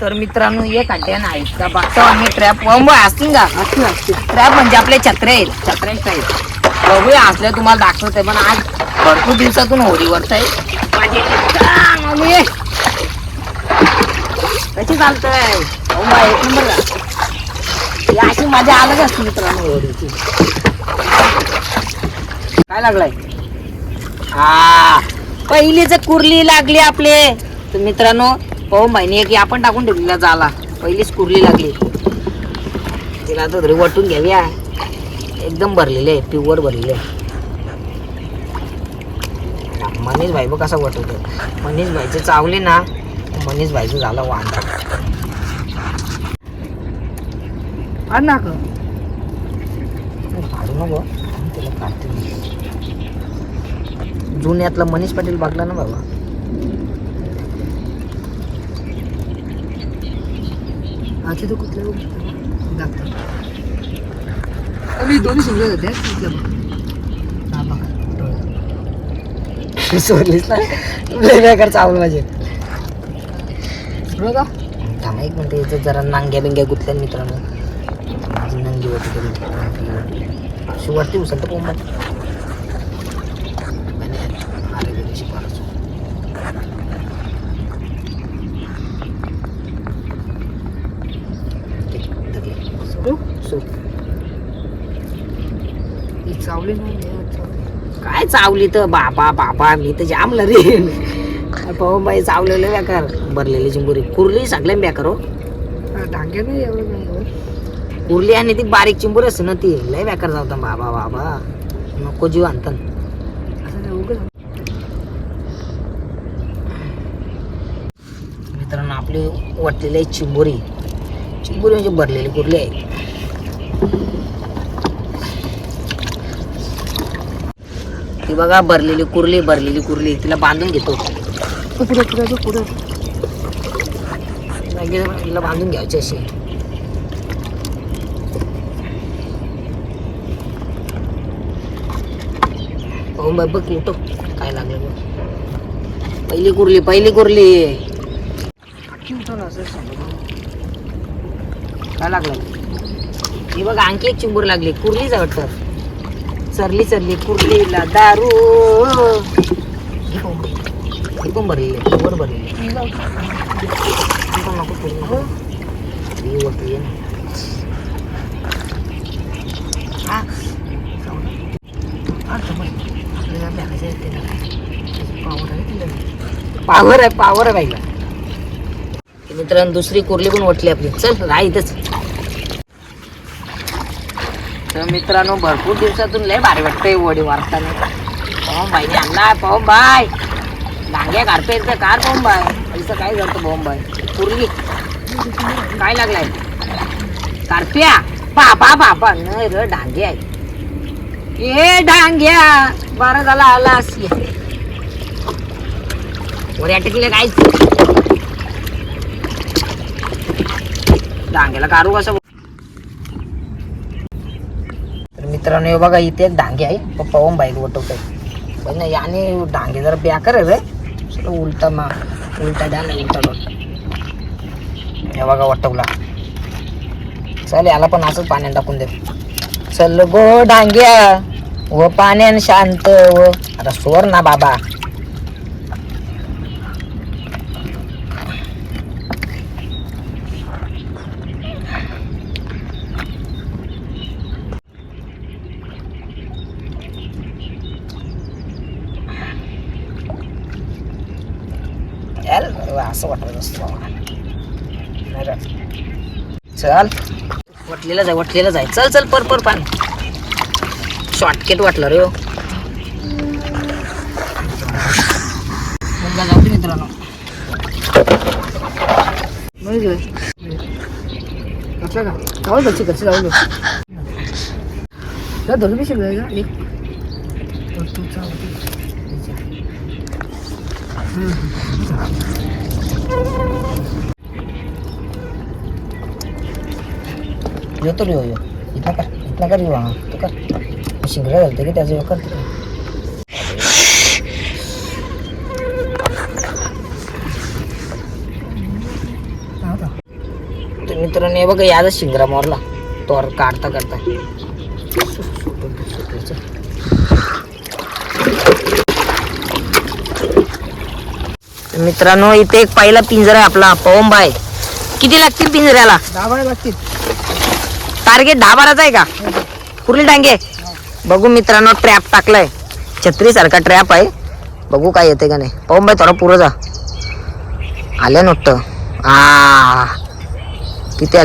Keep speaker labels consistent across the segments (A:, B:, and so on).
A: तर मित्रांनो एक अड्ड्यान आहेत का बघतो आम्ही ट्रॅप मुंबई असतील का? ट्रॅप म्हणजे आपले छत्रे आहेत. छत्र्यांचे आहेत बघूया असल्या तुम्हाला दाखवते पण आज भरपूर दिवसातून आहे माझे का मम्मी? कशी चालतंय? मुंबई एक नंबर अशी मजा अलग असते मित्रांनो होळीची. काय लागलाय? हा. पहिलीच कुर्ली लागली आपले. तर मित्रांनो पाहून महिने की आपण टाकून ठेवलेला झाला पहिलीच कुर्ली लागली. तिला आता तरी वाटून घ्याव्या एकदम भरलेले आहे प्युअर भरलेले आहे. मनीष भाई बघ कसा वाटवतो? मनीष भाईचे चावले ना मनीष भाईचं झालं वांदा.
B: ना गं.
A: नको त्याला काढते. मी. जुन्यातला मनीष पाटील बघला ना बाबा.
B: आधी तो कुठल्या दाखता मी दोन्ही समजत होते कुठल्या
A: हा बघा सोडलीस ना लय बेकार चावलं माझे
B: बघा
A: थांबा एक मिनिट याचं जरा नांग्या बिंग्या गुतल्या मित्रांनो माझी नंगी होती तरी शिवरती उचल तर कोंबड
B: चावली.
A: काय चावली तर? बाबा बाबा मी तर जामलं रे. बाई चावलेलं बेकार. भरलेली चिंबुरी कुर्ली सगळ्या बेकार हो.
B: हा, डांग्या नाही एवढं नाही होत.
A: कुर्ली आणि ती बारीक चिंबुरी असते ना ती. लय बेकार जावता बाबा बाबा. नको जीव आणतात
B: उगाच.
A: मित्रांनो आपली वाटलेली आहे चिंबोरी. चिंबोरी म्हणजे भरलेली कुर्ली आहे. ती बघा भरलेली कुर्ली भरलेली कुर्ली. तिला बांधून घेतो.
B: पुढे पुढे पुढे
A: तिला बांधून घ्यायची अशी. हो बाय बघ उठो काय लागलं बघ. पहिली कुर्ली पहिली कुर्ली. काय लागलं? हे बघ आणखी एक चिंबूर लागली. कुर्लीच वाटतं. चरली चरली. कुर्लीला दारू. ही कोण ही कोण भरलेली वर भरलेली नको ये हा.
B: पावर आहे
A: पावर आहे पावर आहे बाईला. मित्रांनो दुसरी कुर्ली पण वाटली आपली. चल राह इथंच. तर मित्रांनो भरपूर दिवसातून लय भारी वाटतंय वडी वारताना पाहून बाईने आणला पाहून बाय डांग्या काढता येतं कार पाहून बाय पैसा काय झालं पाहून बाय कुर्ली काय लागलाय? कारप्या बाबा पापा. न र डांगे आहे ए डांग्या. बरं झाला आलास वर अटकले काय? डांग्याला काढू कसं तर मित्रांनो हे बघा इथे एक डांगे आहे. पप्पा ओम बाईक वटवतोय. पण नाही आणि डांगे जरा बेकार आहे रे उलटा मा उलटा द्या ना उलटा हे बघा वटवला. चल याला पण असंच पाण्यात टाकून दे. चल गो डांग्या व पाण्यान शांत व आता सोर ना बाबा. असं वाटत असतं नाही का? चल. वटलेलं जाय वटलेलं जाय. चल चल पर पर पान. शॉर्टकट वाटलं रे हो. जाऊ दे मित्रांनो.
B: नाही का? जाऊ दे कशी जाऊ दे. त्या दोन बी का? एक. चार, पाच,
A: येतो हो, यो हो ह्यो. इथला कर इथला कर ह्यो, हा तो कर. शिंगडा घालते की त्याचं ह्यो कर.
B: हा, आता.
A: मित्रांनो हे बघा याचा शिंगरा मोरला. तोर काढता करता मित्रांनो इथे एक पहिला पिंजरा आहे आपला पवम बाय किती लागतील पिंजऱ्याला?
B: लागतील.
A: टार्गेट दहा बाराचा आहे का? कुर्ली डांगे. बघू मित्रांनो ट्रॅप टाकलाय. छत्री सारखा ट्रॅप आहे. बघू काय येते का नाही. पाहून बाई थोडा पुरं जा. आल्या नोट आ किती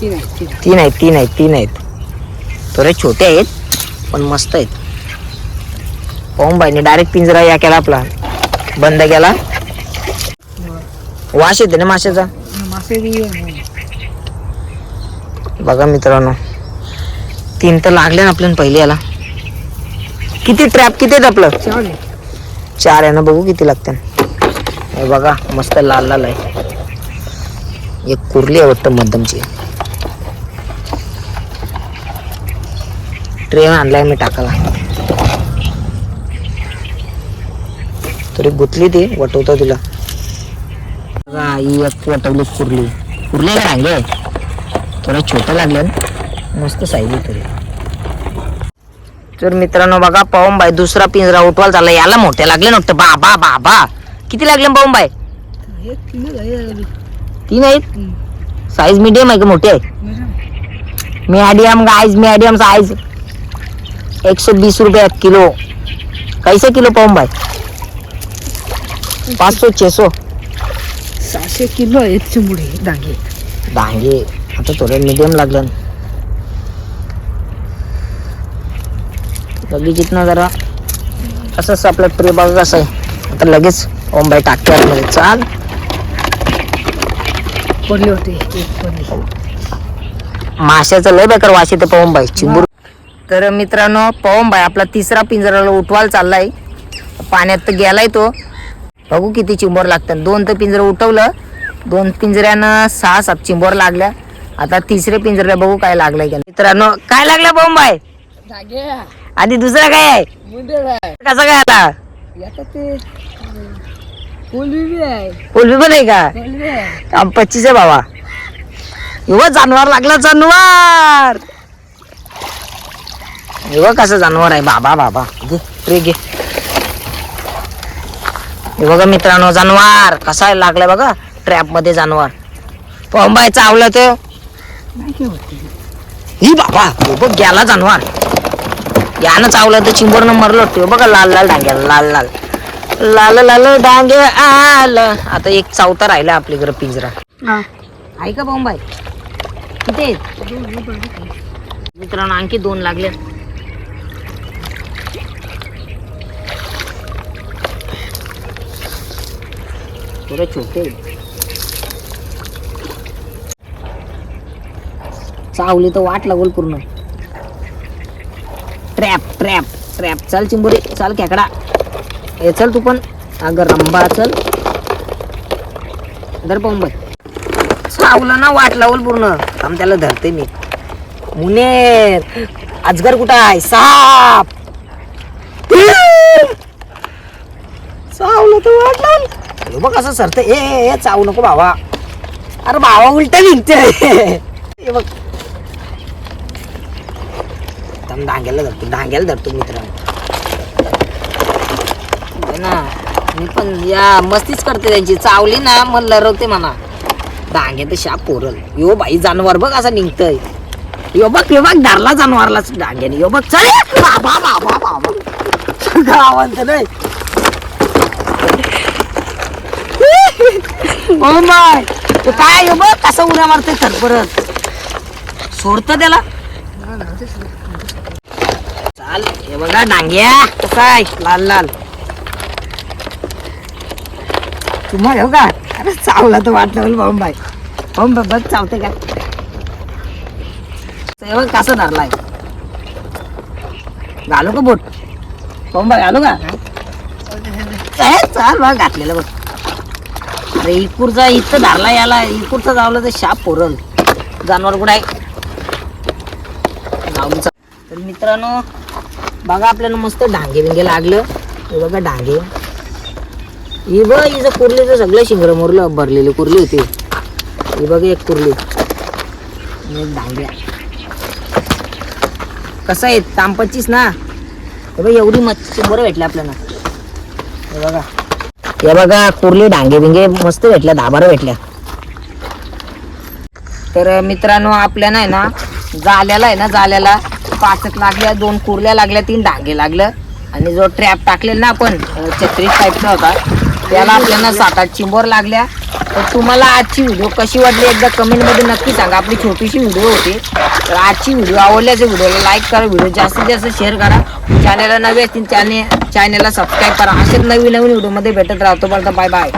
B: तीन तीन
A: आहेत तीन आहेत तीन आहेत. थोडे छोटे आहेत पण मस्त आहेत. बाईने डायरेक्ट पिंजरा या केला आपला. बंद केला. वास येते ना माशाचा. बघा मित्रांनो तीन तर लागले ना आपल्याला पहिले याला. किती ट्रॅप किती आहेत आपलं?
B: चार आहे.
A: ना बघू किती लागते. हे बघा मस्त लाल लाल आहे. एक कुर्ली आहे वाटतं मध्यमची. ट्रेन आणलाय मी टाकाला तरी गुतली ती वटवतो तिला. बघा, ही एक वटवली कुर्ली. कुर्ली लागले थोडं छोटं लागलं. मस्त साईज आहे तरी. तर मित्रांनो बघा पाहून बाय दुसरा पिंजरा उठवायला चालला. याला मोठे लागले नव्हते बाबा बाबा किती लागले पाहून बाय तीन आहेत? साईज मीडियम आहे का मोठी आहे? मीडियम गाइस मीडियम साइज एक सौ बीस रुपये किलो. कैसे किलो पाऊन भाई पाच सौ छे सौ
B: सहाशे किलो आहेत चिंबुडे डांगे
A: डांगे आता थोडं मीडियम लागलं. लगेच इथनं जरा. असंच आपलं बघा कसं आहे. आता लगेच ओम बाई टाकते आतमध्ये चाल.
B: पडले होते
A: माशाचं लय बेकार वास येते पवन बाई. चिंबूर. तर मित्रांनो पवन बाई आपला तिसरा पिंजराला उठवायला चाललाय. पाण्यात तर गेलाय तो. बघू किती चिंबोर लागतात. दोन तर पिंजरं उठवलं. दोन पिंजऱ्यानं सहा सात चिंबोर लागल्या. आता तिसरे पिंजऱ्याला बघू काय लागलंय का मित्रांनो काय लागलं बाई
B: डांगे
A: आधी दुसरा काय आहे?
B: आहे.
A: कसं काय
B: ते कोलबी आहे.
A: पण आहे का?
B: आहे.
A: पच्चीस आहे बाबा एवढं जानवर लागला जानवर. एवढं कसं जानवर आहे. बाबा बाबा. घे रे घे. हे बघा मित्रांनो जानवर कसा आहे लागलाय बघा ट्रॅपमध्ये जानवर. पंबाय चावलं ते
B: नाही काय होते
A: ही बाबा बघ गेला जानवर. यानं चावलं तर चिंबोरनं मरलं ते बघा लाल लाल डांग्याला लाल लाल. लाल लाल डांगे आलं. आता एक चावता राहिला आपल्याकडे पिंजरा.
B: हा.
A: आहे का बॉम्बाय? किती मित्रांनो आणखी दोन लागले. थोडे छोटे चावली तर वाट लागल पूर्ण. ट्रॅप ट्रॅप ट्रॅप चल चिंबुरी. चल खेकडा. हे चल तू पण. अगं रंबा चल. धर बघ चावलं ना वाट लावल पूर्ण. थांब त्याला धरते मी. मुनेर अजगर कुठं आहे? साप. चावलं तर वाट हे बघ असं सरते? ए ए, चावू नको बाबा अरे भावा उलट निघते हे बघ. थांब डांग्याला धरतो डांग्याला धरतो मित्रांनो. हे ना मी पण या मस्तीच करते त्यांची. चावली ना मग लरवते म्हणा. डांगे तर शाप पोरल यो बाई जानवर बघ असं निघतंय. यो बघ यो बघ धरला जानवरला डांग्याने यो बघ चल. बाबा बाबा बाबा गावांत नाही. माय तू काय बघ कसं उड्या मारतोय तर परत. सोडत त्याला. चाल हे बघा डांग्या कसा आहे? लाल लाल. तुम्हाला हो का अरे चावला तर वाट लागल भाऊ बाई भाऊ बघ बघ चावते का? हे बघ कसं धरलाय. घालू का बोट? भाऊ बाई घालू का? चाल बघ घातलेलं बघ. अरे इकूरचा इथं धरला याला. इकूरचा जावलं तर शाप पोरल जानवर कुठं आहे? तर मित्रांनो बघा आपल्याला मस्त डांगे बिंगे लागलं. हे बघा डांगे. हि बघ हिचं कुर्लीचं सगळं शिंगर मोरलं भरलेली कुर्ली होती. ही बघ एक कुर्ली. डांगे एक कसं आहे? तांपचीच ना? हे बघ एवढी मच्छी बरं भेटलं आपल्याला. हे बघा. हे बघा कुर्ली डांगे बिंगे मस्त भेटल्या दहा भेटल्या. तर मित्रांनो आपल्या नाही ना जाल्याला आहे ना जाल्याला पाचक लागल्या दोन कुर्ल्या लागल्या तीन डांगे लागलं. आणि जो ट्रॅप टाकलेला ना आपण छत्री छत्रीस टाईपचा होता त्याला आपल्याला सात आठ चिंबोर लागल्या. तर तुम्हाला आजची व्हिडिओ कशी वाटली एकदा कमेंटमध्ये नक्की सांगा. आपली छोटीशी व्हिडिओ होती. तर आजची व्हिडिओ आवडल्याच व्हिडिओला लाईक करा. व्हिडिओ जास्तीत जास्त शेअर करा. चॅनलला नवे असतील चॅने चॅनलला सबस्क्राईब करा. असेच नवीन नवीन व्हिडिओमध्ये भेटत राहतो. बरं बाय बाय